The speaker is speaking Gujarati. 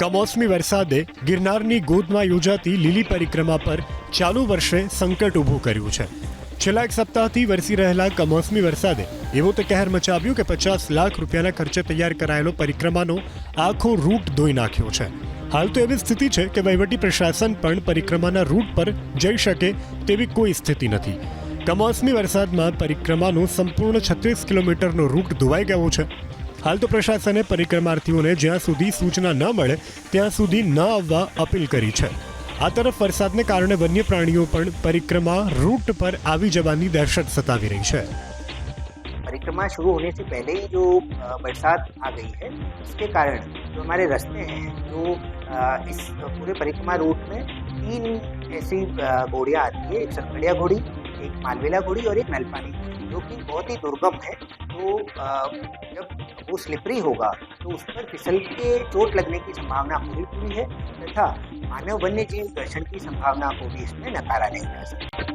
કમોસમી વરસાદે ગિરનારની ગોદમાં યોજાતી લીલી પરિક્રમા પર ચાલુ વર્ષે સંકટ ઊભું કર્યું છે. છેલ્લા એક સપ્તાહથી વરસી રહેલા કમોસમી વરસાદે એવો તો કહેર મચાવ્યું કે પચાસ લાખ રૂપિયાના ખર્ચે તૈયાર કરાયેલો પરિક્રમાનો આખો રૂટ ધોઈ નાખ્યો છે. હાલ તો એવી સ્થિતિ છે કે વહીવટી પ્રશાસન પણ પરિક્રમાના રૂટ પર જઈ શકે તેવી કોઈ સ્થિતિ નથી. કમોસમી વરસાદમાં પરિક્રમાનો સંપૂર્ણ છત્રીસ કિલોમીટરનો રૂટ ધોવાઈ ગયો છે. હાલ તો પ્રશાસને પરિક્રમાર્થીઓને જ્યાં સુધી સૂચના ન મળે ત્યાં સુધી ન આવવા અપીલ કરી છે આ તરફ વરસાદને કારણે વન્ય પ્રાણીઓ પણ પરિક્રમા રૂટ પર આવી જવાની દહેશત સતાવી રહી છે परिक्रमा शुरू होने से पहले ही जो अ, बरसात आ गई है उसके कारण जो हमारे रास्ते हैं जो अ, इस पूरे परिक्रमा रूट में तीन ऐसी अ, घोड़ियाँ आती है एक सरकड़िया घोड़ी एक मालवेला घोड़ी और एक नलपानी, जो कि बहुत ही दुर्गम है तो जब वो स्लिपरी होगा तो उस पर फिसल के चोट लगने की संभावना पूरी पूरी है, तथा मानव वन्य जीव दर्शन की संभावना को भी इसमें नकारा नहीं जा सकता।